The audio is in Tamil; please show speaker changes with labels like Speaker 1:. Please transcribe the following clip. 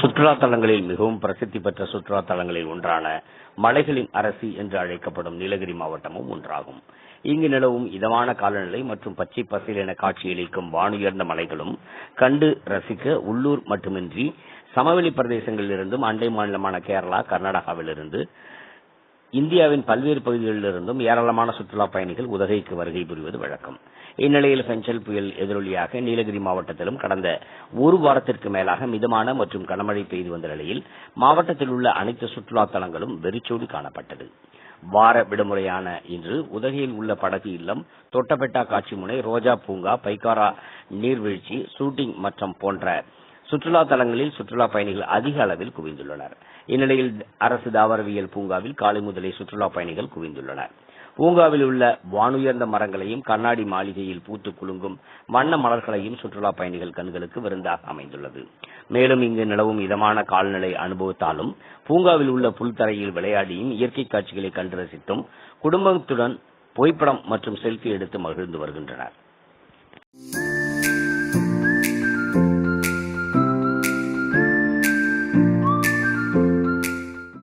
Speaker 1: சுற்றுலா தலங்களில் மிகவும் பிரசித்தி பெற்ற சுற்றுலா தலங்களில் ஒன்றான மலைகளின் அரசி என்று அழைக்கப்படும் நீலகிரி மாவட்டமும் ஒன்றாகும். இங்கு நிலவும் இதமான காலநிலை மற்றும் பச்சை பசேல் காட்சியளிக்கும் வானுயர்ந்த மலைகளும் கண்டு ரசிக்க உள்ளூர் மட்டுமின்றி சமவெளி பிரதேசங்களிலிருந்தும் அண்டை மாநிலமான கேரளா கர்நாடகாவிலிருந்து இந்தியாவின் பல்வேறு பகுதிகளிலிருந்தும் ஏராளமான சுற்றுலா பயணிகள் உதகைக்கு வருகை புரிவது வழக்கம். இந்நிலையில் பெஞ்சல் புயல் எதிரொலியாக நீலகிரி மாவட்டத்திலும் கடந்த ஒரு வாரத்திற்கு மேலாக மிதமான மற்றும் கனமழை பெய்து வந்த நிலையில் மாவட்டத்தில் உள்ள அனைத்து சுற்றுலா தலங்களும் வெறிச்சோடி காணப்பட்டது. வார விடுமுறையான இன்று உதகையில் உள்ள படகு இல்லம் தொட்டபெட்டா காட்சி முனை ரோஜா பூங்கா பைக்காரா நீர்வீழ்ச்சி ஷூட்டிங் மற்றும் போன்ற சுற்றுலா தலங்களில் சுற்றுலா பயணிகள் அதிக அளவில் குவிந்துள்ளனர். இந்நிலையில் அரசு தாவரவியல் பூங்காவில் காலை முதலே சுற்றுலா பயணிகள் குவிந்துள்ளனர். பூங்காவில் உள்ள வானுயர்ந்த மரங்களையும் கண்ணாடி மாளிகையில் பூத்து குலுங்கும் வண்ண மலர்களையும் சுற்றுலா பயணிகள் கண்களுக்கு விருந்தாக அமைந்துள்ளது. மேலும் இங்கு நிலவும் இதமான கால்நிலை அனுபவத்தாலும் பூங்காவில் உள்ள புல்தரையில் விளையாடியும் இயற்கை காட்சிகளை கண்டு ரசித்தும் குடும்பத்துடன் புகைப்படம் மற்றும் செல்ஃபி எடுத்து மகிழ்ந்து வருகின்றனர்.